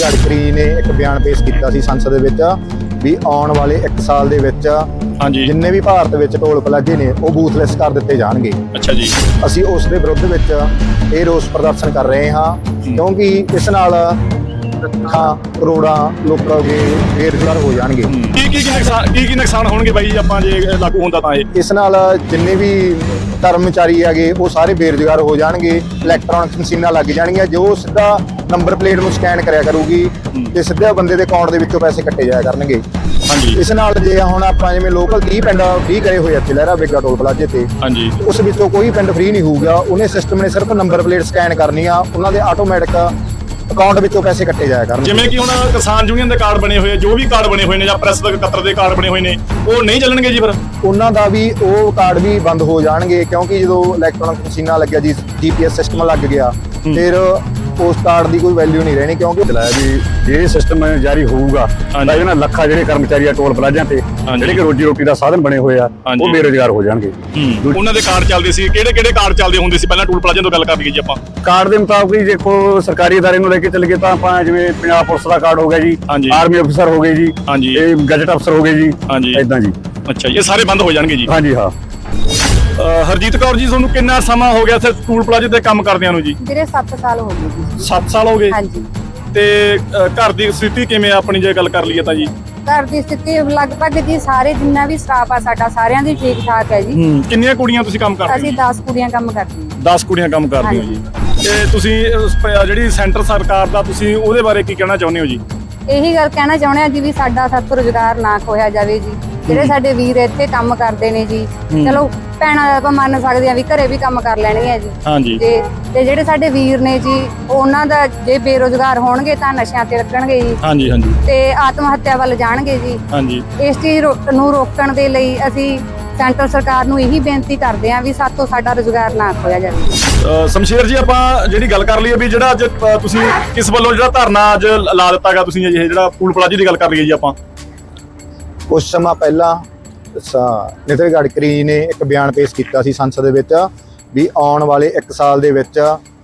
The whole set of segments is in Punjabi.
ਗਡਕਰੀ ਨੇ ਇੱਕ ਬਿਆਨ ਪੇਸ਼ ਕੀਤਾ ਸੀ ਸੰਸਦ ਦੇ ਵਿੱਚ ਵੀ ਆਉਣ ਵਾਲੇ 1 ਸਾਲ ਦੇ ਵਿੱਚ ਹਾਂਜੀ। ਜਿੰਨੇ ਵੀ ਭਾਰਤ ਵਿੱਚ ਟੋਲ ਪਲਾਜ਼ੇ ਨੇ ਉਹ ਬੂਥਲੈਸ ਕਰ ਦਿੱਤੇ ਜਾਣਗੇ। ਅੱਛਾ ਜੀ। ਅਸੀਂ ਉਸ ਦੇ ਵਿਰੁੱਧ ਵਿੱਚ ਇਹ ਰੋਸ ਪ੍ਰਦਰਸ਼ਨ ਕਰ ਰਹੇ ਹਾਂ। ਕਿਉਂਕਿ ਇਸ ਨਾਲ ਲੱਖਾਂ ਕਰੋੜਾਂ ਲੋਕ ਬੇ ਬੇਰੁਜ਼ਗਾਰ ਹੋ ਜਾਣਗੇ। ਕੀ ਕੀ ਕੀ ਨੁਕਸਾਨ ਕੀ ਕੀ ਨੁਕਸਾਨ ਹੋਣਗੇ ਬਾਈ ਆਪਾਂ ਜੇ ਲਾਗੂ ਹੁੰਦਾ ਤਾਂ ਇਹ? ਇਸ ਨਾਲ ਜਿੰਨੇ ਵੀ ਕਰਮਚਾਰੀ ਹੈਗੇ ਉਹ ਸਾਰੇ ਬੇਰੁਜ਼ਗਾਰ ਹੋ ਜਾਣਗੇ ਇਲੈਕਟ੍ਰੋਨਿਕ ਮਸ਼ੀਨਾਂ ਲੱਗ ਜਾਣਗੀਆਂ ਜੋ ਸਿੱਧਾ ਨੰਬਰ ਪਲੇਟ ਨੂੰ ਸਕੈਨ ਕਰਿਆ ਕਰੂਗੀ ਤੇ ਸਿੱਧਾ ਬੰਦੇ ਦੇ ਅਕਾਊਂਟ ਦੇ ਵਿੱਚੋਂ ਪੈਸੇ ਕੱਟੇ ਜਾਇਆ ਕਰਨਗੇ। ਹਾਂਜੀ। ਇਸ ਨਾਲ ਜੇ ਹੁਣ ਆਪਾਂ ਜਿਵੇਂ ਲੋਕਲ 30 ਪਿੰਡ ਫ੍ਰੀ ਕਰੇ ਹੋਏ ਇੱਥੇ ਲਹਿਰਾ ਬੇਗਾ ਟੋਲ ਪਲਾਜ਼ੇ ਤੇ ਹਾਂਜੀ। ਉਸ ਵਿੱਚੋਂ ਕੋਈ ਪਿੰਡ ਫ੍ਰੀ ਨਹੀਂ ਹੋਊਗਾ ਉਹਨੇ ਸਿਸਟਮ ਨੇ ਸਿਰਫ ਨੰਬਰ ਪਲੇਟ ਸਕੈਨ ਕਰਨੀ ਆ ਉਹਨਾਂ ਦੇ ਆਟੋਮੈਟਿਕ ਅਕਾਊਂਟ ਵਿੱਚੋਂ ਪੈਸੇ ਕੱਟੇ ਜਾਇਆ ਕਰਨਗੇ। ਜਿਵੇਂ ਕਿ ਹੁਣ ਕਿਸਾਨ ਯੂਨੀਅਨ ਦੇ ਕਾਰਡ ਬਣੇ ਹੋਏ ਆ, ਜੋ ਵੀ ਕਾਰਡ ਬਣੇ ਹੋਏ ਨੇ ਜਾਂ ਪ੍ਰੈਸ ਦੇ ਕਤਰ ਦੇ ਕਾਰਡ ਬਣੇ ਹੋਏ ਨੇ ਉਹ ਨਹੀਂ ਚੱਲਣਗੇ ਜੀ ਫਿਰ? ਉਹਨਾਂ ਦਾ ਵੀ ਉਹ ਕਾਰਡ ਵੀ ਬੰਦ ਹੋ ਜਾਣਗੇ ਕਿਉਂਕਿ ਜਦੋਂ ਇਲੈਕਟ੍ਰੋਨਿਕ ਮਸ਼ੀਨਾਂ ਲੱਗਿਆ ਜੀ ਜੀਪੀਐਸ ਸਿਸਟਮ ਲੱਗ ਗਿਆ ਫਿਰ ਪੋਸਟ ਕਾਰਡ ਦੀ ਕੋਈ ਵੈਲਿਊ ਨਹੀਂ ਰਹਿਣੀ ਕਿਉਂਕਿ ਦਿਲਾਇਆ ਵੀ ਇਹ ਸਿਸਟਮ ਜਾਰੀ ਹੋਊਗਾ ਤਾਂ ਇਹਨਾਂ ਲੱਖਾਂ ਜਿਹੜੇ ਕਰਮਚਾਰੀ ਆ ਟੋਲ ਪਲਾਜ਼ਿਆਂ ਤੇ ਜਿਹੜੇ ਕਿ ਰੋਜੀ ਰੋਟੀ ਦਾ ਸਾਧਨ ਬਣੇ ਹੋਏ ਆ ਉਹ ਬੇਰੋਜ਼ਗਾਰ ਹੋ ਜਾਣਗੇ। ਉਹਨਾਂ ਦੇ ਕਾਰਡ ਚੱਲਦੇ ਸੀ ਕਿਹੜੇ ਕਿਹੜੇ ਕਾਰਡ ਚੱਲਦੇ ਹੁੰਦੇ ਸੀ ਪਹਿਲਾਂ ਟੋਲ ਪਲਾਜ਼ਿਆਂ ਤੋਂ ਗੱਲ ਕਰ ਲਈਏ ਜੀ ਆਪਾਂ? ਕਾਰਡ ਦੇ ਮੁਤਾਬਕ ਹੀ ਦੇਖੋ ਸਰਕਾਰੀ ਅਦਾਰੇ ਨੂੰ ਲੈ ਕੇ ਚੱਲ ਗਏ ਤਾਂ ਆਪਾਂ ਜਿਵੇਂ ਪੰਜਾਬ ਪੁਲਿਸ ਦਾ ਕਾਰਡ ਹੋ ਗਿਆ ਜੀ ਆਰਮੀ ਅਫਸਰ ਹੋ ਗਏ ਜੀ ਇਹ ਗਜਟ ਅਫਸਰ ਹੋ ਗਏ ਜੀ ਐਦਾਂ ਜੀ। ਅੱਛਾ ਇਹ ਸਾਰੇ ਬੰਦ ਹੋ ਜਾਣਗੇ ਜੀ? ਹਾਂਜੀ ਹਾਂ। ਹਰਜੀਤ ਕੌਰ ਜੀ ਤੁਹਾਨੂੰ ਕਿੰਨਾ ਸਮਾਂ ਹੋ ਗਿਆ ਇੱਥੇ ਟੂਲ ਪਲਾਜ਼ੇ ਤੇ ਕੰਮ ਕਰਦਿਆਂ ਨੂੰ ਜੀ? ਵੀਰੇ 7 ਸਾਲ ਹੋ ਗਏ ਜੀ। 7 ਸਾਲ ਹੋ ਗਏ? ਹਾਂਜੀ। ਤੇ ਘਰ ਦੀ ਸਥਿਤੀ ਕਿਵੇਂ ਆ ਆਪਣੀ ਜੇ ਗੱਲ ਕਰ ਲਈਏ ਤਾਂ ਜੀ? ਘਰ ਦੀ ਸਥਿਤੀ ਲਗਭਗ ਜੀ ਸਾਰੇ ਜਿੰਨਾ ਵੀ ਸਟਾਫ ਆ ਸਾਡਾ ਸਾਰਿਆਂ ਦੀ ਠੀਕ ਠਾਕ ਹੈ ਜੀ। ਕਿੰਨੀਆਂ ਕੁੜੀਆਂ ਤੁਸੀਂ ਕੰਮ ਕਰਦੇ ਅਸੀਂ ਹੋ? 10 ਕੁੜੀਆਂ ਕੰਮ ਕਰਦੀਆਂ 10 ਕੁੜੀਆਂ ਕੰਮ ਕਰਦੀਆਂ ਜੀ। ਤੇ ਤੁਸੀਂ ਉਸ ਪ- ਜਿਹੜੀ ਸੈਂਟਰ ਸਰਕਾਰ ਦਾ ਤੁਸੀਂ ਉਹਦੇ ਬਾਰੇ ਕੀ ਕਹਿਣਾ ਚਾਹੁੰਦੇ ਹੋ ਜੀ? ਇਹੀ ਗੱਲ ਕਹਿਣਾ ਚਾਹੁੰਦੇ ਆ ਜੀ ਵੀ ਸਾਡਾ ਸਭ ਰੁਜ਼ਗਾਰ ਨਾ ਖੋਇਆ ਜਾਵੇ ਜੀ। ਜਿਹੜੇ ਸਾਡੇ ਵੀਰ ਇੱਥੇ ਕੰਮ ਕਰਦੇ ਨੇ ਜੀ ਚਲੋ ਭੈਣਾਂ ਆਪਾਂ ਮੰਨ ਸਕਦੇ ਆ ਵੀ ਘਰੇ ਵੀ ਕੰਮ ਕਰ ਲੈਣਗੇ ਜੀ। ਹਾਂਜੀ। ਤੇ ਤੇ ਜਿਹੜੇ ਸਾਡੇ ਵੀਰ ਨੇ ਜੀ ਉਹਨਾਂ ਦਾ ਜੇ ਬੇਰੁਜ਼ਗਾਰ ਹੋਣਗੇ ਤਾਂ ਨਸ਼ਿਆਂ ਤੇ ਲੱਗਣਗੇ ਜੀ। ਹਾਂਜੀ ਹਾਂਜੀ। ਤੇ ਆਤਮ ਹੱਤਿਆ ਵੱਲ ਜਾਣਗੇ ਜੀ। ਹਾਂਜੀ। ਇਸ ਚੀਜ਼ ਨੂੰ ਰੋਕਣ ਦੇ ਲਈ ਅਸੀਂ ਸੈਂਟਰ ਸਰਕਾਰ ਨੂੰ ਇਹੀ ਬੇਨਤੀ ਕਰਦੇ ਹਾਂ ਵੀ ਸਾਤੋਂ ਸਾਡਾ ਰੁਜ਼ਗਾਰ ਨਾ ਖੋਇਆ ਜਾਵੇ। ਸ਼ਮਸ਼ੇਰ ਜੀ ਆਪਾਂ ਜਿਹੜੀ ਗੱਲ ਕਰ ਲਈਏ ਵੀ ਜਿਹੜਾ ਅੱਜ ਤੁਸੀਂ ਕਿਸ ਵੱਲੋਂ ਜਿਹੜਾ ਧਰਨਾ ਅੱਜ ਲਾ ਦਿੱਤਾਗਾ ਤੁਸੀਂ ਇਹ ਜਿਹੜਾ ਟੂਲ ਪਲਾਜ਼ੇ ਦੀ ਗੱਲ ਕਰ ਲਈਏ ਜੀ ਆਪਾਂ। ਕੁਝ ਸਮਾਂ ਪਹਿਲਾਂ ਨਿਤਿਨ ਗਡਕਰੀ ਨੇ ਇੱਕ ਬਿਆਨ ਪੇਸ਼ ਕੀਤਾ ਸੀ ਸੰਸਦ ਦੇ ਵਿੱਚ ਵੀ ਆਉਣ ਵਾਲੇ 1 ਸਾਲ ਦੇ ਵਿੱਚ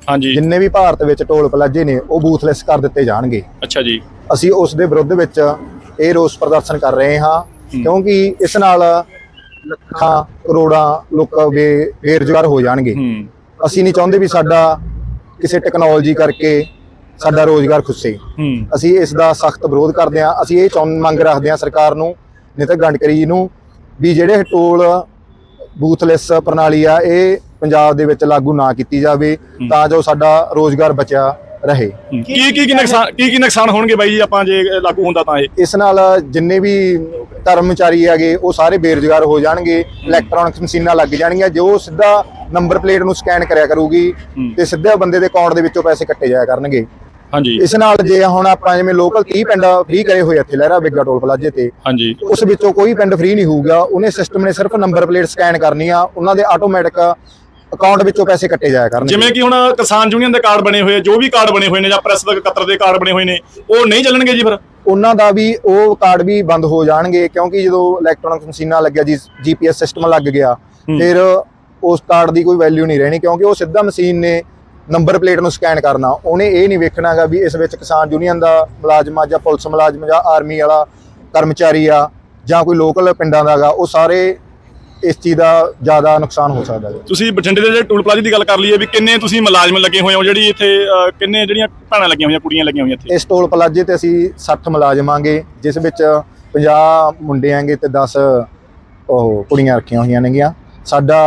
ਹਾਂਜੀ। ਜਿੰਨੇ ਵੀ ਭਾਰਤ ਵਿੱਚ ਟੋਲ ਪਲਾਜ਼ੇ ਨੇ ਉਹ ਬੂਥਲੈਸ ਕਰ ਦਿੱਤੇ ਜਾਣਗੇ। ਅੱਛਾ ਜੀ। ਅਸੀਂ ਉਸ ਦੇ ਵਿਰੁੱਧ ਵਿੱਚ ਇਹ ਰੋਸ ਪ੍ਰਦਰਸ਼ਨ ਕਰ ਰਹੇ ਹਾਂ ਕਿਉਂਕਿ ਇਸ ਨਾਲ ਲੱਖਾਂ ਕਰੋੜਾਂ ਲੋਕ ਬੇਰੁਜ਼ਗਾਰ ਹੋ ਜਾਣਗੇ। ਅਸੀਂ ਨਹੀਂ ਚਾਹੁੰਦੇ ਵੀ ਸਾਡਾ ਕਿਸੇ ਟੈਕਨੋਲੋਜੀ ਕਰਕੇ ਸਾਡਾ ਰੋਜ਼ਗਾਰ ਖੁੱਸੇ। ਅਸੀਂ ਇਸ ਦਾ ਸਖਤ ਵਿਰੋਧ ਕਰਦੇ ਹਾਂ। ਅਸੀਂ ਇਹ ਮੰਗ ਰੱਖਦੇ ਹਾਂ ਸਰਕਾਰ ਨੂੰ ਨਿਤਿਨ ਗਡਕਰੀ ਜੀ ਨੂੰ ਵੀ ਜਿਹੜੇ ਟੋਲ ਬੂਥਲੈਸ ਪ੍ਰਣਾਲੀ ਆ ਇਹ ਪੰਜਾਬ ਦੇ ਵਿੱਚ ਲਾਗੂ ਨਾ ਕੀਤੀ ਜਾਵੇ ਤਾਂ ਜੋ ਸਾਡਾ ਰੋਜ਼ਗਾਰ ਬਚਿਆ ਰਹੇ। ਕੀ ਕੀ ਕੀ ਨੁਕਸਾਨ ਕੀ ਕੀ ਨੁਕਸਾਨ ਹੋਣਗੇ ਬਾਈ ਜੀ ਆਪਾਂ ਜੇ ਲਾਗੂ ਹੁੰਦਾ ਤਾਂ ਇਹ? ਇਸ ਨਾਲ ਜਿੰਨੇ ਵੀ ਕਰਮਚਾਰੀ ਹੈਗੇ ਉਹ ਸਾਰੇ ਬੇਰੁਜ਼ਗਾਰ ਹੋ ਜਾਣਗੇ ਇਲੈਕਟ੍ਰੋਨਿਕ ਮਸ਼ੀਨਾਂ ਲੱਗ ਜਾਣਗੀਆਂ ਜੋ ਸਿੱਧਾ ਨੰਬਰ ਪਲੇਟ ਨੂੰ ਸਕੈਨ ਕਰਿਆ ਕਰੂਗੀ ਤੇ ਸਿੱਧਾ ਬੰਦੇ ਦੇ ਅਕਾਊਂਟ ਦੇ ਵਿੱਚੋਂ ਪੈਸੇ ਕੱਟੇ ਜਾਇਆ ਕਰਨਗੇ। ਹਾਂਜੀ। ਇਸ ਨਾਲ ਜੇ ਹੁਣ ਆਪਾਂ ਜਿਵੇਂ ਲੋਕਲ 30 ਪਿੰਡ ਫ੍ਰੀ ਕਰੇ ਹੋਏ ਇੱਥੇ ਲਹਿਰਾ ਬੇਗਾ ਟੋਲ ਪਲਾਜ਼ੇ ਤੇ ਹਾਂਜੀ। ਉਸ ਵਿੱਚੋਂ ਕੋਈ ਪਿੰਡ ਫ੍ਰੀ ਨਹੀਂ ਹੋਊਗਾ ਉਹਨੇ ਸਿਸਟਮ ਨੇ ਸਿਰਫ ਨੰਬਰ ਪਲੇਟ ਸਕੈਨ ਕਰਨੀ ਆ ਉਹਨਾਂ ਦੇ ਆਟੋਮੈਟਿਕ ਅਕਾਊਂਟ ਵਿੱਚੋਂ ਪੈਸੇ ਕੱਟੇ ਜਾਇਆ ਕਰਨਗੇ। ਜਿਵੇਂ ਕਿ ਹੁਣ ਕਿਸਾਨ ਯੂਨੀਅਨ ਦੇ ਕਾਰਡ ਬਣੇ ਹੋਏ ਜੋ ਵੀ ਕਾਰਡ ਬਣੇ ਹੋਏ ਨੇ ਜਾਂ ਪ੍ਰੈਸ ਦੇ ਕਤਰ ਦੇ ਕਾਰਡ ਬਣੇ ਹੋਏ ਨੇ ਉਹ ਨਹੀਂ ਚੱਲਣਗੇ ਜੀ ਫਿਰ? ਉਹਨਾਂ ਦਾ ਵੀ ਉਹ ਕਾਰਡ ਵੀ ਬੰਦ ਹੋ ਜਾਣਗੇ ਕਿਉਂਕਿ ਜਦੋਂ ਇਲੈਕਟ੍ਰੋਨਿਕ ਮਸ਼ੀਨਾਂ ਲੱਗਿਆ ਜੀ ਜੀਪੀਐਸ ਸਿਸਟਮ ਲੱਗ ਗਿਆ ਫਿਰ ਉਸ ਕਾਰਡ ਦੀ ਕੋਈ ਵੈਲਿਊ ਨਹੀਂ ਰਹਿਣੀ ਕਿਉਂਕਿ ਉਹ ਸਿੱਧਾ ਮਸ਼ੀਨ ਨੇ ਨੰਬਰ ਪਲੇਟ ਨੂੰ ਸਕੈਨ ਕਰਨਾ। ਉਹਨੇ ਇਹ ਨਹੀਂ ਵੇਖਣਾਗਾ ਵੀ ਇਸ ਵਿੱਚ ਕਿਸਾਨ ਯੂਨੀਅਨ ਦਾ ਮੁਲਾਜ਼ਮ ਆ ਜਾਂ ਪੁਲਿਸ ਮੁਲਾਜ਼ਮ ਜਾਂ ਆਰਮੀ ਵਾਲਾ ਕਰਮਚਾਰੀ ਆ ਜਾਂ ਕੋਈ ਲੋਕਲ ਪਿੰਡਾਂ ਦਾਗਾ ਉਹ ਸਾਰੇ ਇਸ ਚੀਜ਼ ਦਾ ਜ਼ਿਆਦਾ ਨੁਕਸਾਨ ਹੋ ਸਕਦਾ ਹੈ ਤੁਸੀਂ ਬਠਿੰਡੇ ਦੇ ਜਿਹੜੇ ਟੂਲ ਪਲਾਜ਼ੇ ਦੀ ਗੱਲ ਕਰ ਲਈਏ ਵੀ ਕਿੰਨੇ ਤੁਸੀਂ ਮੁਲਾਜ਼ਮ ਲੱਗੇ ਹੋਏ ਹੋ ਜਿਹੜੀ ਇੱਥੇ ਕਿੰਨੇ ਜਿਹੜੀਆਂ ਭੈਣਾਂ ਲੱਗੀਆਂ ਹੋਈਆਂ ਕੁੜੀਆਂ ਲੱਗੀਆਂ ਹੋਈਆਂ ਇੱਥੇ? ਇਸ ਟੋਲ ਪਲਾਜ਼ੇ ਤੇ ਅਸੀਂ 60 ਮੁਲਾਜ਼ਮ ਆਂਗੇ ਜਿਸ ਵਿੱਚ 50 ਮੁੰਡੇ ਆਂਗੇ ਤੇ 10 ਉਹ ਕੁੜੀਆਂ ਰੱਖੀਆਂ ਹੋਈਆਂ ਨੇਗੀਆਂ। ਸਾਡਾ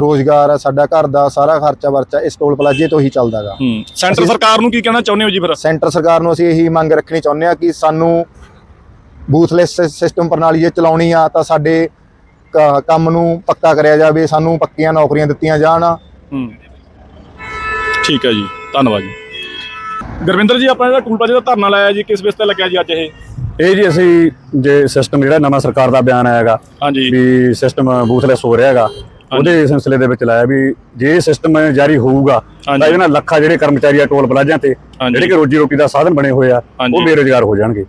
ਰੋਜ਼ਗਾਰ ਆ ਸਾਡਾ ਘਰ ਦਾ ਸਾਰਾ ਖਰਚਾ ਵਰਚਾ ਇਸ ਟੋਲ ਪਲਾਜ਼ੇ ਤੋਂ ਹੀ ਚੱਲਦਾਗਾ। ਹੂੰ ਸੈਂਟਰ ਸਰਕਾਰ ਨੂੰ ਕੀ ਕਹਿਣਾ ਚਾਹੁੰਦੇ ਹੋ ਜੀ ਫਿਰ? ਸੈਂਟਰ ਸਰਕਾਰ ਨੂੰ ਅਸੀਂ ਇਹੀ ਮੰਗ ਰੱਖਣੀ ਚਾਹੁੰਦੇ ਆ ਕਿ ਸਾਨੂੰ ਬੂਥਲੈਸ ਸਿਸਟਮ ਪ੍ਰਣਾਲੀ ਜੇ ਚਲਾਉਣੀ ਆ ਤਾਂ ਸਾਡੇ ਕੰਮ ਨੂੰ ਪੱਕਾ ਕਰਿਆ ਜਾਵੇ ਸਾਨੂੰ ਪੱਕੀਆਂ ਨੌਕਰੀਆਂ ਦਿੱਤੀਆਂ ਜਾਣ। ਹੂੰ। ਠੀਕ ਹੈ ਜੀ ਧੰਨਵਾਦ ਜੀ। ਗੁਰਵਿੰਦਰ ਜੀ ਆਪਾਂ ਜਿਹੜਾ ਟੂਲ ਪਲਾਜ਼ੇ ਦਾ ਧਰਨਾ ਲਾਇਆ ਜੀ ਕਿਸ ਵਿਸ ਤੇ ਲੱਗਿਆ ਜੀ ਅੱਜ ਇਹ? ਇਹ ਜੀ ਅਸੀਂ ਜੇ ਸਿਸਟਮ ਜਿਹੜਾ ਨਵਾਂ ਸਰਕਾਰ ਦਾ ਬਿਆਨ ਆਇਆਗਾ ਹਾਂਜੀ। ਵੀ ਸਿਸਟਮ ਬੂਥਲੈਸ ਹੋ ਰਿਹਾਗਾ ਉਹਦੇ ਸਿਲਸਿਲੇ ਦੇ ਵਿੱਚ ਲਾਇਆ ਵੀ ਜੇ ਸਿਸਟਮ ਜਾਰੀ ਹੋਊਗਾ ਤਾਂ ਨਾਲ ਲੱਖਾਂ ਜਿਹੜੇ ਕਰਮਚਾਰੀ ਆ ਟੋਲ ਪਲਾਜ਼ਿਆਂ ਤੇ। ਜਿਹੜੇ ਕਿ ਰੋਜੀ ਰੋਟੀ ਦਾ ਸਾਧਨ ਬਣੇ ਹੋਏ ਆ। ਉਹ ਬੇਰੁਜ਼ਗਾਰ ਹੋ ਜਾਣਗੇ।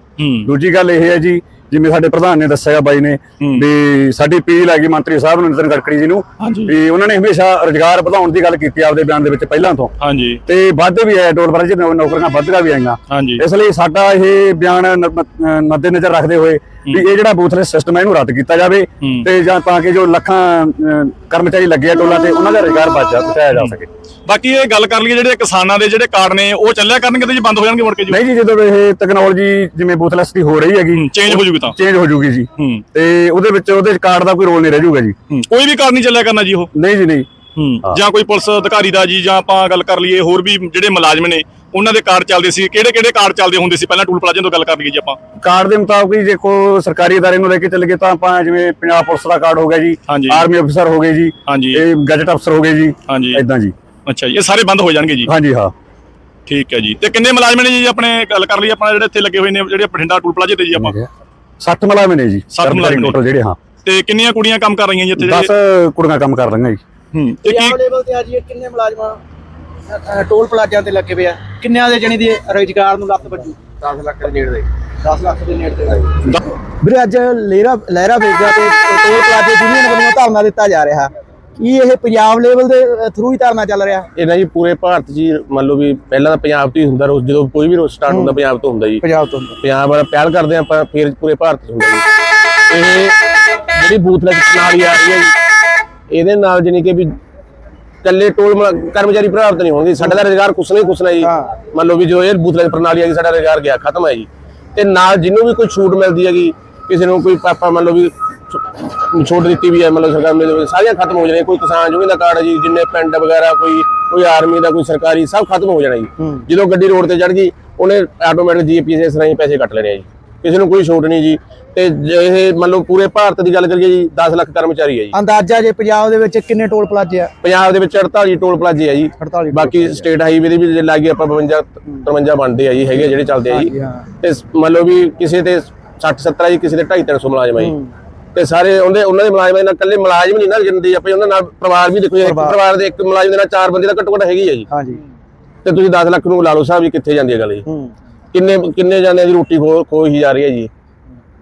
ਦੂਜੀ ਗੱਲ ਇਹ ਹੈ ਜੀ ਜਿਵੇਂ ਸਾਡੇ ਪ੍ਰਧਾਨ ਨੇ ਦੱਸਿਆ ਬਾਈ ਨੇ ਵੀ ਸਾਡੀ ਅਪੀਲ ਹੈਗੀ ਮੰਤਰੀ ਸਾਹਿਬ ਨੂੰ ਨਿਤਨ ਗਡਕਰੀ ਜੀ ਨੂੰ। ਵੀ ਉਹਨਾਂ ਨੇ ਹਮੇਸ਼ਾ ਰੁਜ਼ਗਾਰ ਵਧਾਉਣ ਦੀ ਗੱਲ ਕੀਤੀ ਆਪਦੇ ਬਿਆਨ ਦੇ ਵਿੱਚ ਪਹਿਲਾਂ ਤੋਂ। ਹਾਂਜੀ। ਤੇ ਵੱਧ ਵੀ ਹੈ ਟੋਲ ਤੇ ਨੌਕਰੀਆਂ ਵੱਧਗਾ ਵੀ ਆਈਆਂ। ਇਸ ਲਈ ਸਾਡਾ ਇਹ ਬਿਆਨ ਮੱਦੇ ਨਜ਼ਰ ਰੱਖਦੇ ਹੋਏ ਵੀ ਇਹ ਜਿਹੜਾ ਬੂਥਲੈਸ ਸਿਸਟਮ ਹੈ ਇਹਨੂੰ ਰੱਦ ਕੀਤਾ ਜਾਵੇ। ਤੇ ਜਾਂ ਤਾਂ ਕਿ ਜੋ ਲੱਖਾਂ ਕਰਮਚਾਰੀ ਲੱਗੇ ਆ ਟੋਲਾਂ ਤੇ ਉਹਨਾਂ ਦਾ ਰੁਜ਼ਗਾਰ ਬਚਾ ਬਚਾਇਆ ਜਾ ਸਕੇ। ਬਾਕੀ ਇਹ ਗੱਲ ਕਰ ਲਈਏ ਜਿਹੜੇ ਕਿਸਾਨਾਂ ਦੇ ਜਿਹੜੇ ਕਾਰਡ ਨੇ ਉਹ ਚੱਲਿਆ ਕਰਨਗੇ ਤੇ ਜੀ ਬੰਦ ਹੋ ਜਾਣਗੇ ਮੁੜ ਕੇ ਜੀ? ਨਹੀਂ ਜੀ ਜਦੋਂ ਇਹ ਟੈਕਨੋਲੋਜੀ ਜਿਵੇਂ ਬੂਥਲੈਸ ਦੀ ਹੋ ਰਹੀ ਹੈਗੀ ਚੇਂਜ ਹੋ ਜੂਗੀ ਤਾਂ। ਚੇਂਜ ਹੋ ਜੂਗੀ ਜੀ। ਤੇ ਉਹਦੇ ਵਿੱਚ ਉਹਦੇ ਕਾਰਡ ਦਾ ਕੋਈ ਰੋਲ ਨਹੀਂ ਰਹਿ ਜਾਊਗਾ ਜੀ। ਕੋਈ ਵੀ ਕਾਰਡ ਨਹੀਂ ਚੱਲਿਆ ਕਰਨਾ ਜੀ ਉਹ। ਨਹੀਂ ਜੀ ਨਹੀਂ। ਜਾਂ ਕੋਈ ਪੁਲਿਸ ਅਧਿਕਾਰੀ ਦਾ ਜੀ ਜਾਂ ਆਪਾਂ ਗੱਲ ਕਰ ਲਈਏ ਹੋਰ ਵੀ ਜਿਹੜੇ ਮੁਲਾਜ਼ਮ ਨੇ ਉਹਨਾਂ ਦੇ ਕਾਰਡ ਚੱਲਦੇ ਸੀ ਕਿਹੜੇ ਕਿਹੜੇ ਕਾਰਡ ਚੱਲਦੇ ਹੁੰਦੇ ਸੀ ਪਹਿਲਾਂ ਟੂਲ ਪਲਾਜ਼ੇ ਤੋਂ ਗੱਲ ਕਰ ਲਈਏ ਜੀ ਆਪਾਂ ਕਾਰਡ ਦੇ ਮੁਤਾਬਕ ਹੀ ਜੇ ਕੋਈ ਸਰਕਾਰੀ ادارے ਨੂੰ ਲੈ ਕੇ ਚੱਲ ਗਏ ਤਾਂ ਆਪਾਂ ਜਿਵੇਂ ਪੰਜਾਬ ਪੁਲਿਸ ਦਾ ਕਾਰਡ ਹੋ ਗਿਆ ਜੀ ਹਾਂਜੀ। ਆਰਮੀ ਅਫਸਰ ਹੋ ਗਏ ਜੀ ਹਾਂਜੀ ਇਹ ਗੈਜਟ ਅਫਸਰ ਹੋ ਗਏ ਜੀ ਹਾਂਜੀ ਇਦਾਂ ਜੀ ਅੱਛਾ ਜੀ ਇਹ ਸਾਰੇ ਬੰਦ ਹੋ ਜਾਣਗੇ ਜੀ ਹਾਂਜੀ ਹਾਂ ਠੀਕ ਹੈ ਜੀ ਤੇ ਕਿੰਨੇ ਮੁਲਾਜ਼ਮ ਨੇ ਜੀ ਆਪਣੇ ਗੱਲ ਕਰ ਲਈਏ ਆਪਾਂ ਜਿਹੜੇ ਇੱਥੇ ਲੱਗੇ ਹੋਏ ਨੇ ਜਿਹੜੇ ਬਠਿੰਡਾ ਟੂਲ ਪਲਾਜ਼ੇ ਤੇ ਜੀ ਆਪਾਂ 60 ਮੁਲਾਜ਼ਮ ਨੇ ਜੀ ਸੱਤ ਮੁਲਾਜ਼ਮ ਨੇ। ਟੋਟਲ ਜਿਹੜੇ ਹਾਂ ਤੇ ਕਿੰਨੀਆਂ ਕੁੜੀਆਂ ਕੰਮ ਕਰ ਰਹੀਆਂ ਜੀ ਇੱਥੇ 10 ਜਿਹੜੇ ਕੁੜੀਆਂ ਕੰਮ ਕਰ ਰਹੀਆਂ ਜੀ ਹੂੰ ਤੇ ਕੀ ਪੰਜਾਬ ਲੈਵਲ ਤੇ ਅੱਜ ਇਹ ਕਿੰਨੇ ਮੁਲਾਜ਼ਮਾਂ ਅ, ਟੋਲ ਪਲਾਜ਼ਿਆਂ ਤੇ ਲੱਗੇ ਪਏ ਆ। ਕਿੰਨਿਆਂ ਦੇ ਜਣੀ ਦੀ ਰੋਜ਼ਗਾਰ ਨੂੰ ਲੱਤ ਵੱਜੂ? 10 ਲੱਖ ਦੇ ਨੇੜੇ 10 ਲੱਖ ਦੇ ਨੇੜੇ ਵੀਰੇ ਅੱਜ ਲਹਿਰਾ ਲਹਿਰਾ ਵੇਗਾ ਤੇ ਟੋਲ ਪਲਾਜ਼ੇ ਯੂਨੀਅਨ ਵੱਲੋਂ ਧਰਨਾ ਦਿੱਤਾ ਜਾ ਰਿਹਾ। ਕੀ ਇਹ ਪੰਜਾਬ ਲੈਵਲ ਦੇ ਥਰੂ ਹੀ ਧਰਨਾ ਚੱਲ ਰਿਹਾ? ਇਹ ਨਾ ਜੀ ਪੂਰੇ ਭਾਰਤ 'ਚ ਹੀ ਮੰਨ ਲਓ ਵੀ ਪਹਿਲਾਂ ਤਾਂ ਪੰਜਾਬ ਤੋਂ ਹੀ ਹੁੰਦਾ ਰੋਜ਼ ਜਦੋਂ ਕੋਈ ਵੀ ਰੋਜ਼ ਸਟਾਰਟ ਹੁੰਦਾ ਪੰਜਾਬ ਤੋਂ ਹੁੰਦਾ ਜੀ। ਪੰਜਾਬ ਤੋਂ ਪੰਜਾਬ ਵਾਲਾ ਪਹਿਲ ਕਰਦੇ ਆਪਾਂ ਫਿਰ ਪੂਰੇ ਭਾਰਤ 'ਚ ਹੁੰਦਾ ਜੀ। ਇਹ ਜਿਹੜੀ ਬੂਥਲੈਸ ਪ੍ਰਣਾਲੀ ਆ ਰਹੀ ਹੈ ਜੀ। ਇਹਦੇ ਨਾਲ ਜਾਣੀ ਕਿ ਵੀ ਕੱਲੇ ਟੋਲ ਕਰਮਚਾਰੀ ਪ੍ਰਭਾਵਿਤ ਨਹੀਂ ਹੋਣਗੇ। ਸਾਡਾ ਤਾਂ ਰੁਜ਼ਗਾਰ ਕੁਛ ਨਹੀਂ ਕੁਛ ਨਹੀਂ ਜੀ। ਮੰਨ ਲਓ ਵੀ ਜੋ ਇਹ ਬੂਥਲੈਸ ਪ੍ਰਣਾਲੀ ਆ ਗਈ ਸਾਡਾ ਰੁਜ਼ਗਾਰ ਗਿਆ ਖਤਮ ਹੈ ਜੀ। ਤੇ ਨਾਲ ਜਿਹਨੂੰ ਵੀ ਕੋਈ ਛੂਟ ਮਿਲਦੀ ਹੈਗੀ ਕਿਸੇ ਨੂੰ ਕੋਈ ਆਪਾਂ ਮੰਨ ਲਓ ਵੀ ਛੋਟ ਦਿੱਤੀ ਵੀ ਹੈ ਮਤਲਬ ਸਰਕਾਰ ਨੇ ਸਾਰੀਆਂ ਖਤਮ ਹੋ ਜਾਣੀਆਂ। ਕੋਈ ਕਿਸਾਨ ਜੁਗੇ ਦਾ ਕਾਰਡ ਹੈ ਜੀ ਜਿੰਨੇ ਪਿੰਡ ਵਗੈਰਾ ਕੋਈ ਕੋਈ ਆਰਮੀ ਦਾ ਕੋਈ ਸਰਕਾਰੀ ਸਭ ਖਤਮ ਹੋ ਜਾਣਾ ਜੀ। ਜਦੋਂ ਗੱਡੀ ਰੋਡ ਤੇ ਚੜ ਗਈ ਉਹਨੇ ਆਟੋਮੈਟਿਕ ਜੀਪੀਐਸ ਰਾਹੀਂ ਪੈਸੇ ਕੱਟ ਲੈਣੇ ਆ ਜੀ। ਕਿਸੇ ਨੂੰ ਕੋਈ ਛੋਟ ਨਹੀਂ ਜੀ। ਤੇ ਇਹ ਮੰਨ ਲਓ ਪੂਰੇ ਭਾਰਤ ਦੀ ਗੱਲ ਕਰੀਏ ਜੀ 10 ਲੱਖ ਕਰਮਚਾਰੀ ਹੈ ਜੀ। ਅੰਦਾਜ਼ਾ ਜੇ ਪੰਜਾਬ ਦੇ ਵਿੱਚ ਕਿੰਨੇ ਟੋਲ ਪਲਾਜ਼ੇ ਆ? ਪੰਜਾਬ ਦੇ ਵਿੱਚ 48 ਟੋਲ ਪਲਾਜ਼ੇ ਆ ਜੀ। 48 ਬਾਕੀ ਸਟੇਟ ਹਾਈਵੇ ਦੇ ਵੀ ਜੇ ਲੱਗੇ ਆਪਾਂ 52 53 ਬਣਦੇ ਆ ਜੀ ਹੈਗੇ ਜਿਹੜੇ ਚੱਲਦੇ ਆ ਜੀ। ਤੇ ਮੰਨ ਲਓ ਵੀ ਕਿਸੇ ਤੇ 60 70 ਜੀ ਕਿਸੇ ਦੇ 250 300 ਮੁਲਾਜ਼ਮ ਆ ਜੀ। ਤੇ ਸਾਰੇ ਉਹਦੇ ਉਹਨਾਂ ਦੇ ਮੁਲਾਜ਼ਮਾਂ ਨਾਲ ਇਕੱਲੇ ਮੁਲਾਜ਼ਮ ਨਹੀਂ ਨਾ ਜਿੰਦੇ ਆਪਾਂ ਉਹਨਾਂ ਨਾਲ ਪਰਿਵਾਰ ਵੀ ਦੇਖੋ ਇੱਕ ਪਰਿਵਾਰ। ਦੇ ਇੱਕ ਮੁਲਾਜ਼ਮ ਦੇ ਨਾਲ ਚਾਰ ਬੰਦੇ ਦਾ ਘੱਟੋ ਘੱਟ ਹੈਗੀ ਆ ਜੀ। ਹਾਂਜੀ। ਤੇ ਤੁਸੀਂ 10 ਲੱਖ ਨੂੰ ਲਾ ਲਓ ਸਾਹਿਬ ਜੀ ਕਿੱਥੇ ਜਾਂਦੀ ਹੈ ਗੱਲ ਜੀ। ਕਿੰਨੇ ਕਿੰਨੇ ਜਾਂਦੇ ਦੀ ਰੋਟੀ ਖੋ ਖੋ ਹੀ ਜਾ ਰਹੀ ਹੈ ਜੀ।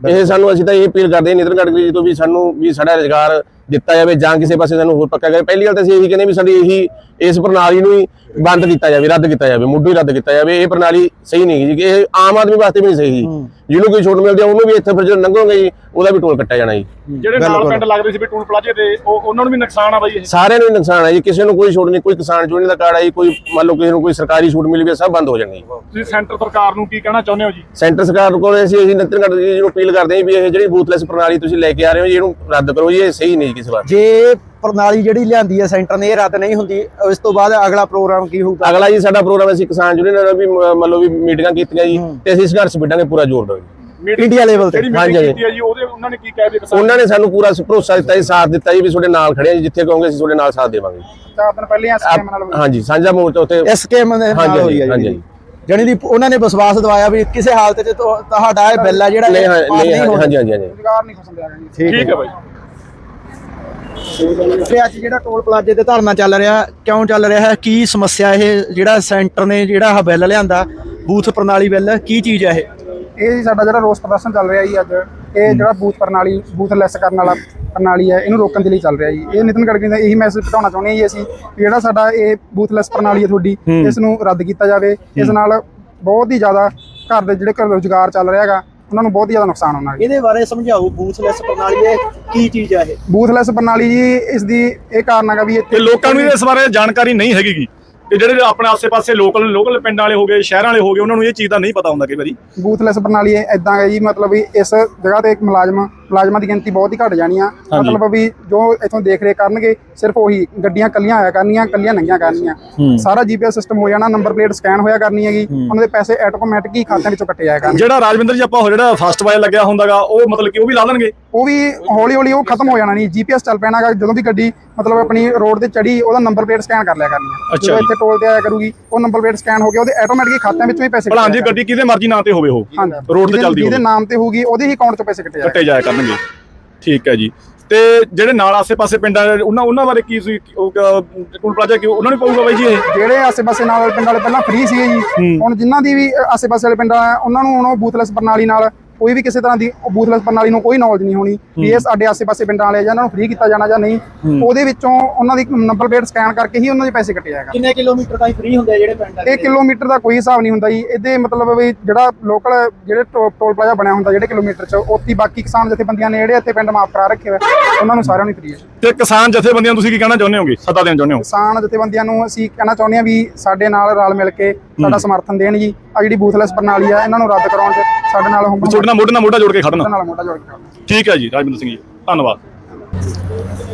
ਇਹ ਸਾਨੂੰ ਅਸੀਂ ਤਾਂ ਇਹ ਅਪੀਲ ਕਰਦੇ ਹਾਂ ਨਿਤਨ ਗਡਕਰੀ ਜੀ ਤੋਂ ਵੀ ਸਾਨੂੰ ਵੀ ਸਾਡਾ ਰੁਜ਼ਗਾਰ ਦਿੱਤਾ ਜਾਵੇ ਜਾਂ ਕਿਸੇ ਪਾਸੇ ਸਾਨੂੰ ਹੋਰ ਪੱਕਾ ਕਰੇ। ਪਹਿਲੀ ਗੱਲ ਤਾਂ ਅਸੀਂ ਇਹੀ ਕਹਿੰਦੇ ਵੀ ਸਾਡੀ ਇਹੀ ਇਸ ਪ੍ਰਣਾਲੀ ਨੂੰ ਹੀ ਬੰਦ ਕੀਤਾ ਜਾਵੇ ਰੱਦ ਕੀਤਾ ਜਾਵੇ ਮੁੱਢੋਂ ਹੀ ਰੱਦ ਕੀਤਾ ਜਾਵੇ ਇਹ ਪ੍ਰਣਾਲੀ ਸਹੀ ਨਹੀਂ ਜੀ ਇਹ ਆਮ ਆਦਮੀ ਵਾਸਤੇ ਵੀ ਨਹੀਂ ਸਹੀ ਜੀ ਜਿਹਨੂੰ ਕੋਈ ਛੋਟ ਮਿਲਦੀ ਆ ਉਹਨੂੰ ਵੀ ਇੱਥੇ ਫਿਰ ਜਦੋਂ ਲੰਘੋਗੇ ਜੀ ਉਹਦਾ ਵੀ ਟੋਲ ਕੱਟਿਆ ਜਾਣਾ ਜੀ। ਜਿਹੜੇ ਨਾਲ ਪਿੰਡ ਲੱਗਦੇ ਸੀ ਵੀ ਟੂਲ ਪਲਾਜ਼ੇ ਤੇ ਉਹ ਉਹਨਾਂ ਨੂੰ ਵੀ ਨੁਕਸਾਨ ਆ ਬਾਈ ਇਹ? ਸਾਰਿਆਂ ਨੂੰ ਹੀ ਨੁਕਸਾਨ ਹੈ ਜੀ ਕਿਸੇ ਨੂੰ ਕੋਈ ਛੋਟ ਨਹੀਂ ਕੋਈ ਕਿਸਾਨ ਚੋਣੀ ਦਾ ਕਾਰਡ ਹੈ ਜੀ ਕੋਈ ਮੰਨ ਲਓ ਕਿਸੇ ਨੂੰ ਕੋਈ ਸਰਕਾਰੀ ਛੂਟ ਮਿਲੀ ਵੀ ਹੈ, ਸਭ ਬੰਦ ਹੋ ਜਾਣਗੇ ਤੁਸੀਂ ਸੈਂਟਰ ਸਰਕਾਰ ਨੂੰ ਕੀ ਕਹਿਣਾ ਚਾਹੁੰਦੇ ਹੋ ਜੀ? ਸੈਂਟਰ ਸਰਕਾਰ ਕੋਲ ਅਸੀਂ ਅਸੀਂ ਨਿਤਨ ਗਡਕਰੀ ਜੀ ਨੂੰ ਅਪੀਲ ਕਰਦੇ ਹਾਂ ਵੀ ਇਹ ਜਿਹੜੀ ਬੂਥਲੈਸ ਪ੍ਰਣਾਲੀ ਤੁਸੀਂ ਲੈ ਕੇ ਆ ਰਹੇ ਹੋ ਜੀ ਇਹਨੂੰ ਰੱਦ ਕਰੋ ਜੀ ਇਹ ਸਹੀ ਨਹੀਂ ਕਿਸੇ ਵਾਰ ਜੇ ਪ੍ਰਣਾਲੀ ਜਿਹੜੀ ਲਿਆਂਦੀ ਹੈ ਸੈਂਟਰ ਨੇ ਇਹ ਰੱਦ ਨਹੀਂ ਹੁੰਦੀ। ਉਸ ਤੋਂ ਬਾਅਦ ਅਗਲਾ ਪ੍ਰੋਗਰਾਮ ਕੀ ਹੋਊਗਾ? ਅਗਲਾ ਜੀ ਸਾਡਾ ਪ੍ਰੋਗਰਾਮ ਅਸੀਂ ਕਿਸਾਨ ਯੂਨੀਅਨ ਨਾਲ ਵੀ ਮੰਨ ਲਓ ਵੀ ਮੀਟਿੰਗਾਂ ਕੀਤੀਆਂ ਜੀ ਤੇ ਅਸੀਂ ਸੰਘਰਸ਼ ਵਿੱਢਾਂਗੇ ਪੂਰਾ ਜ਼ੋਰ ਦੇਵਾਂਗੇ ਇੰਡੀਆ ਲੈਵਲ ਤੇ। ਹਾਂਜੀ, ਜੀ? ਉਹਦੇ ਉਹਨਾਂ ਨੇ ਕੀ ਕਹਿ ਦਿੱਤਾ ਕਿਸਾਨ ਉਹਨਾਂ ਨੇ ਸਾਨੂੰ ਪੂਰਾ ਭਰੋਸਾ ਦਿੱਤਾ ਜੀ ਸਾਥ ਦਿੱਤਾ ਜੀ ਵੀ ਤੁਹਾਡੇ ਨਾਲ ਖੜੇ ਆ ਜਿੱਥੇ ਕਹੋਗੇ ਅਸੀਂ ਤੁਹਾਡੇ ਨਾਲ ਸਾਥ ਦੇਵਾਂਗੇ ਚਾਰ ਦਿਨ ਪਹਿਲੇ ਆਪ- ਹਾਂਜੀ ਸਾਂਝਾ ਮੋਰਚਾ ਉੱਤੇ ਐਸਕੇਐਮ ਦੇ ਨਾਲ ਹੋਈ ਹੈ ਹਾਂਜੀ, ਜੀ ਜਣੀ ਦੀ ਉਹਨਾਂ ਨੇ ਵਿਸ਼ਵਾਸ ਦਿਵਾਇਆ ਵੀ ਕਿਸੇ ਹਾਲਤ 'ਚ ਤੁਹਾ- ਤੁਹਾਡਾ ਇਹ ਬਿੱਲ ਆ ਜਿਹੜਾ ਨਹੀਂ। ਹਾਂਜੀ ਹਾਂਜੀ ਹਾਂਜੀ। ਰੁਜ਼ਗਾਰ ਨਹੀਂ ਖਸਮ ਦਿਆ ਠੀਕ ਹੈ ਬਾਈ। ਤੇ ਅੱਜ ਜਿਹੜਾ ਟੋਲ ਪਲਾਜ਼ੇ ਤੇ ਧਰਨਾ ਚੱਲ ਰਿਹਾ ਕਿਉਂ ਚੱਲ ਰਿਹਾ ਹੈ? ਕੀ ਸਮੱਸਿਆ ਇਹ? ਜਿਹੜਾ ਸੈਂਟਰ ਨੇ ਜਿਹੜਾ ਆਹ ਬਿੱਲ ਲਿਆਂਦਾ ਬੂਥ ਪ੍ਰਣਾਲੀ ਬਿੱਲ ਕੀ ਚੀਜ਼ ਹੈ ਇਹ? ਇਹ ਜੀ ਸਾਡਾ ਜਿਹੜਾ ਰੋਸ ਪ੍ਰਦਰਸ਼ਨ ਚੱਲ ਰਿਹਾ ਜੀ ਅੱਜ ਇਹ ਜਿਹੜਾ ਬੂਥ ਪ੍ਰਣਾਲੀ ਬੂਥ ਲੈਸ ਕਰਨ ਵਾਲਾ ਪ੍ਰਣਾਲੀ ਹੈ ਇਹਨੂੰ ਰੋਕਣ ਦੇ ਲਈ ਚੱਲ ਰਿਹਾ ਜੀ। ਇਹ ਨਿਤਨ ਗਡਕਰੀ ਦਾ ਇਹੀ ਮੈਸੇਜ ਪਹੁੰਚਾਉਣਾ ਚਾਹੁੰਦੇ ਹਾਂ ਜੀ ਅਸੀਂ ਵੀ ਜਿਹੜਾ ਸਾਡਾ ਇਹ ਬੂਥ ਲੈਸ ਪ੍ਰਣਾਲੀ ਹੈ ਤੁਹਾਡੀ ਇਸ ਨੂੰ ਰੱਦ ਕੀਤਾ ਜਾਵੇ। ਇਸ ਨਾਲ ਬਹੁਤ ਹੀ ਜ਼ਿਆਦਾ ਘਰ ਦੇ ਜਿਹੜੇ ਘਰ ਰੋਜ਼ਗਾਰ ਚੱਲ ਰਿਹਾ ਹੈਗਾ ਉਹਨਾਂ ਨੂੰ ਬਹੁਤ ਜ਼ਿਆਦਾ ਨੁਕਸਾਨ ਹੋਣਾ ਹੈ ਇਹਦੇ ਬਾਰੇ ਸਮਝਾਓ ਬੂਥਲੈਸ ਪ੍ਰਣਾਲੀ ਇਹ ਕੀ ਚੀਜ਼ ਹੈ ਇਹ? ਬੂਥ ਲੈਸ ਪ੍ਰਣਾਲੀ ਜੀ ਇਸ ਦੀ ਇਹ ਕਾਰਨ ਹੈਗਾ ਵੀ ਇੱਥੇ ਤੇ ਲੋਕਾਂ ਨੂੰ ਇਸ ਬਾਰੇ ਜਾਣਕਾਰੀ ਨਹੀਂ ਹੈਗੀ ਗੀ। ਤੇ ਜਿਹੜੇ ਆਪਣੇ ਆਸੇ-ਪਾਸੇ ਲੋਕਲ ਲੋਕਲ ਪਿੰਡਾਂ ਵਾਲੇ ਹੋ ਗਏ ਸ਼ਹਿਰਾਂ ਵਾਲੇ ਹੋ ਗਏ ਉਹਨਾਂ ਨੂੰ ਇਹ ਚੀਜ਼ ਦਾ ਨਹੀਂ ਪਤਾ ਹੁੰਦਾ ਕਈ ਵਾਰੀ। ਬੂਥਲੈਸ ਪ੍ਰਣਾਲੀ ਇਦਾਂ ਹੈ ਜੀ ਮਤਲਬ ਵੀ ਇਸ ਜਗ੍ਹਾ ਤੇ ਇੱਕ ਮੁਲਾਜ਼ਮ ਮੁਲਾਜ਼ਮਾਂ ਦੀ ਗਿਣਤੀ ਬਹੁਤ ਹੀ ਘਟ ਜਾਣੀ ਆ। ਮਤਲਬ ਵੀ ਜੋ ਇਥੋਂ ਦੇਖ ਰੇਖ ਕਰਨਗੇ ਸਿਰਫ ਉਹੀ ਗੱਡੀਆਂ ਕੱਲੀਆਂ ਆਇਆ ਕਰਨੀਆਂ ਕੱਲੀਆਂ ਨੰਗੀਆਂ ਕਰਨੀਆਂ। ਸਾਰਾ ਜੀਪੀਐਸ ਸਿਸਟਮ ਹੋ ਜਾਣਾ ਨੰਬਰ ਪਲੇਟ ਸਕੈਨ ਹੋਇਆ ਕਰਨੀ ਹੈਗੀ ਉਹਨਾਂ ਦੇ ਪੈਸੇ ਆਟੋਮੈਟਿਕ ਹੀ ਖਾਤਿਆਂ ਵਿੱਚੋਂ ਕੱਟੇ ਜਾਇਆ ਕਰਨਗੇ। ਜਿਹੜਾ ਰਾਜਵਿੰਦਰ ਜੀ ਆਪਾਂ ਉਹ ਜਿਹੜਾ ਫਸਟ ਵਾਇਰ ਲੱਗਿਆ ਹੁੰਦਾਗਾ ਉਹ ਮਤਲਬ ਕਿ ਉਹ ਵੀ ਲਾ ਦੇਣਗੇ ਉਹ ਵੀ ਹੌਲੀ ਹੌਲੀ ਉਹ ਖਤਮ ਹੋ ਜਾਣਾ ਨਹੀਂ ਜੀਪੀਐਸ ਚੱਲ ਪੈਣਾਗਾ ਜਦੋਂ ਵੀ ਗੱਡੀ ਮਤਲਬ ਆਪਣੀ ਰੋਡ ਤੇ ਚੜੀ ਉਹਦਾ ਨੰਬਰ ਪਲੇਟ ਸਕੈਨ ਕਰ ਲਿਆ ਕਰਨੀ ਆ। ਅੱਛਾ ਜੀ। ਇੱਥੇ ਟੋਲ ਤੇ ਆਇਆ ਕਰੂਗੀ ਉਹ ਨੰਬਰ ਪਲੇਟ ਸਕੈਨ ਹੋ ਗਿਆ ਉਹਦੇ ਆਟੋਮੈਟਿਕ ਖਾਤਿਆਂ ਵਿੱਚੋਂ ਹੀ ਪੈਸੇ ਭਲਾਂ ਜਾਇਆ ਗੱਡੀ ਕਿਹਦੇ ਮਰਜ਼ੀ ਨਾਂ ਤੇ ਹੋਵੇ ਉਹ। ਰੋਡ ਤੇ ਜਿਹਦੇ- ਚੱਲਦੀ ਜਿਹਦੇ ਹੋਵੇ। ਨਾਮ ਤੇ ਹੋਊਗੀ ਉਹਦੇ ਹੀ ਅਕਾਊਂਟ 'ਚੋਂ ਪੈਸੇ ਕੱਟੇ ਜਾਇਆ ਕੱਟੇ ਜਾਇਆ ਕਰਨਗੇ। ਠੀਕ ਹੈ ਜੀ। ਤੇ ਜਿਹੜੇ ਨਾਲ ਆਸੇ-ਪਾਸੇ ਪਿੰਡਾਂ ਦੇ ਉਹਨਾਂ ਉਹਨਾਂ ਬਾਰੇ ਕੀ ਤੁਸੀਂ ਉਹ ਟੂਲ ਪਲਾਜ਼ਾ ਕਿ ਉਹਨਾਂ ਨੂੰ ਪਊਗਾ ਬਾਈ ਜੀ ਇਹ? ਜਿਹੜੇ ਆਸੇ-ਪਾਸੇ ਨਾਲ ਪਿੰਡ ਵਾਲੇ ਪਹਿਲਾਂ ਫ੍ਰੀ ਸੀਗੇ ਜੀ ਹੁਣ ਜਿਨ੍ਹਾਂ ਦੀ ਵੀ ਅ, ਆਸੇ-ਪਾਸੇ ਵਾਲੇ ਪਿੰਡਾਂ ਆ, ਉਹਨਾਂ ਨੂੰ ਹੁਣ ਉਹ ਬੂਥਲੈਸ ਪ੍ਰਣਾਲੀ ਨਾਲ ਕੋਈ ਵੀ ਕਿਸੇ ਤਰ੍ਹਾਂ ਦੀ ਬੂਥਲੈਸ ਪ੍ਰਣਾਲੀ ਨੂੰ ਕੋਈ ਨੌਲੇਜ ਨਹੀਂ ਹੋਣੀ ਵੀ ਇਹ ਸਾਡੇ ਆਸੇ-ਪਾਸੇ ਪਿੰਡਾਂ ਵਾਲੇ ਜਾਂ ਇਹਨਾਂ ਨੂੰ ਫ੍ਰੀ ਕੀਤਾ ਜਾਣਾ ਜਾਂ ਨਹੀਂ ਉਹਦੇ ਵਿੱਚੋਂ ਉਹਨਾਂ ਦੀ ਨੰਬਰ ਪਲੇਟ ਸਕੈਨ ਕਰਕੇ ਹੀ ਉਹਨਾਂ ਦੇ ਪੈਸੇ ਕੱਟੇ ਜਾਏਗਾ। ਕਿੰਨੇ ਕਿਲੋਮੀਟਰ ਤਾਈਂ ਫ੍ਰੀ ਹੁੰਦੇ ਆ ਜਿਹੜੇ ਪਿੰਡ ਆ ਇਹ ਕਿਲੋਮੀਟਰ ਦਾ ਕੋਈ ਹਿਸਾਬ ਨਹੀਂ ਹੁੰਦਾ ਜੀ। ਇਹਦੇ ਮਤਲਬ ਵੀ ਜਿਹੜਾ ਲੋਕਲ ਜਿਹੜੇ ਟੋ- ਟੋਲ ਪਲਾਜ਼ਾ ਬਣਿਆ ਹੁੰਦਾ ਜਿਹੜੇ ਕਿਲੋਮੀਟਰ ਚ ਉੱਥੇ ਹੀ ਬਾਕੀ ਕਿਸਾਨ ਜਥੇਬੰਦੀਆਂ ਨੇ ਜਿਹੜੇ ਇੱਥੇ ਪਿੰਡ ਮਾਫ ਕਰਾ ਰੱਖੇ ਹੋਏ ਉਹਨਾਂ ਨੂੰ ਸਾਰਿਆਂ ਨੂੰ ਫ੍ਰੀ ਹੈ। ਤੇ ਕਿਸਾਨ ਜਥੇਬੰਦੀਆਂ ਤੁਸੀਂ ਕੀ ਕਹਿਣਾ ਚਾਹੁੰਦੇ ਹੋਗੇ? ਸੱਦਾ ਦੇਣਾ ਚਾਹੁੰਦੇ ਹੋ? ਕਿਸਾਨ ਜਥੇਬੰਦੀਆਂ ਨੂੰ ਅਸੀਂ ਕਹਿਣਾ ਚਾਹੁੰਦੇ ਹਾਂ ਵੀ ਸਾਡੇ ਨਾਲ ਰਲ ਮਿਲ ਕੇ ਸਾਡਾ ਸਮਰਥਨ ਦੇਣ ਜੀ। ਆ ਜਿਹੜੀ ਬੂਥਲੈਸ ਪ੍ਰਣਾਲੀ ਆ ਇਹਨਾਂ ਨੂੰ ਰੱਦ ਕਰਾਉਣ 'ਚ ਸਾਡੇ ਨਾਲ ਹੁਣ ਨਾਲ ਮੋਢੇ ਨਾਲ ਮੋਢਾ ਜੋੜ ਕੇ ਖੜਨਾ ਨਾਲ ਮੋਢਾ ਜੋੜ ਕੇ ਖੜਨਾ। ਠੀਕ ਹੈ ਜੀ ਰਾਜਵਿੰਦਰ ਸਿੰਘ ਜੀ ਧੰਨਵਾਦ।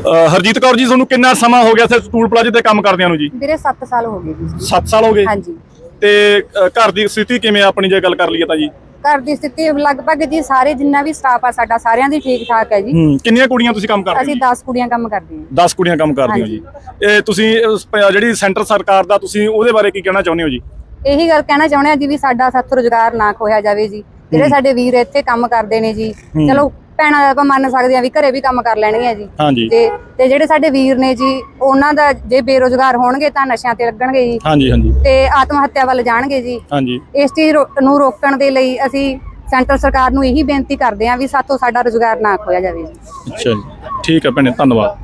ਅਹ ਹਰਜੀਤ ਕੌਰ ਜੀ ਤੁਹਾਨੂੰ ਕਿੰਨਾ ਸਮਾਂ ਹੋ ਗਿਆ ਇੱਥੇ ਟੂਲ ਪਲਾਜ਼ੇ ਤੇ ਕੰਮ ਕਰਦਿਆਂ ਨੂੰ ਜੀ? ਵੀਰੇ 7 ਸਾਲ ਹੋ ਗਏ ਜੀ। 7 ਸਾਲ ਹੋ ਗਏ? ਹਾਂਜੀ। ਤੇ ਅਹ ਘਰ ਦੀ ਸਥਿਤੀ ਕਿਵੇਂ ਆ ਆਪਣੀ ਜੇ ਗੱਲ ਕਰ ਲਈਏ ਤਾਂ ਜੀ? ਘਰ ਦੀ ਸਥਿਤੀ ਲਗਭਗ ਜੀ ਸਾਰੇ ਜਿੰਨਾ ਵੀ ਸਟਾਫ ਆ ਸਾਡਾ ਸਾਰਿਆਂ ਦੀ ਠੀਕ ਠਾਕ ਹੈ ਜੀ। ਹੂੰ ਕਿੰਨੀਆਂ ਕੁੜੀਆਂ ਤੁਸੀਂ ਕੰਮ ਕਰਦੇ ਅਸੀਂ 10 ਕੁੜੀਆਂ ਕੰਮ ਕਰਦੀਆਂ 10 ਕੁੜੀਆਂ ਕੰਮ ਕਰਦੀਆਂ ਜੀ। ਇਹ ਤੁਸੀਂ ਉਸ ਪ- ਜਿਹੜੀ ਸੈਂਟਰ ਸਰਕਾਰ ਦਾ ਤੁਸੀਂ ਉਹਦੇ ਬਾਰੇ ਕੀ ਕਹਿਣਾ ਚਾਹੁੰਦੇ ਹੋ ਜੀ? ਇਹੀ ਗੱਲ ਕਹਿਣਾ ਚਾਹੁੰਦੇ ਆ ਜੀ ਵੀ ਸਾਡਾ ਸੱਤ ਰੁਜ਼ਗਾਰ ਨਾ ਖੋਇਆ ਜਾਵੇ ਜੀ। ਜਿਹੜੇ ਸਾਡੇ ਵੀਰ ਇੱਥੇ ਕੰਮ ਕਰਦੇ ਨੇ ਜੀ ਚਲੋ ਭੈਣਾਂ ਦਾ ਆਪਾਂ ਮੰਨ ਸਕਦੇ ਆ ਵੀ ਘਰੇ ਵੀ ਕੰਮ ਕਰ ਲੈਣਗੇ ਜੀ। ਤੇ ਤੇ ਜਿਹੜੇ ਸਾਡੇ ਵੀਰ ਨੇ ਜੀ ਉਹਨਾਂ ਦਾ ਜੇ ਬੇਰੋਜ਼ਗਾਰ ਹੋਣਗੇ ਤਾਂ ਨਸ਼ਿਆਂ ਤੇ ਲੱਗਣਗੇ ਜੀ। ਹਾਂਜੀ ਹਾਂਜੀ। ਤੇ ਆਤਮ ਹੱਤਿਆ ਵੱਲ ਜਾਣਗੇ ਜੀ। ਹਾਂਜੀ। ਇਸ ਚੀਜ਼ ਨੂੰ ਰੋਕਣ ਦੇ ਲਈ ਅਸੀਂ ਸੈਂਟਰ ਸਰਕਾਰ ਨੂੰ ਇਹੀ ਬੇਨਤੀ ਕਰਦੇ ਹਾਂ ਵੀ ਸਾਤੋਂ ਸਾਡਾ ਰੁਜ਼ਗਾਰ ਨਾ ਖੋਇਆ ਜਾਵੇ ਜੀ। ਅੱਛਾ ਜੀ। ਠੀਕ ਹੈ ਭੈਣੇ ਧੰਨਵਾਦ।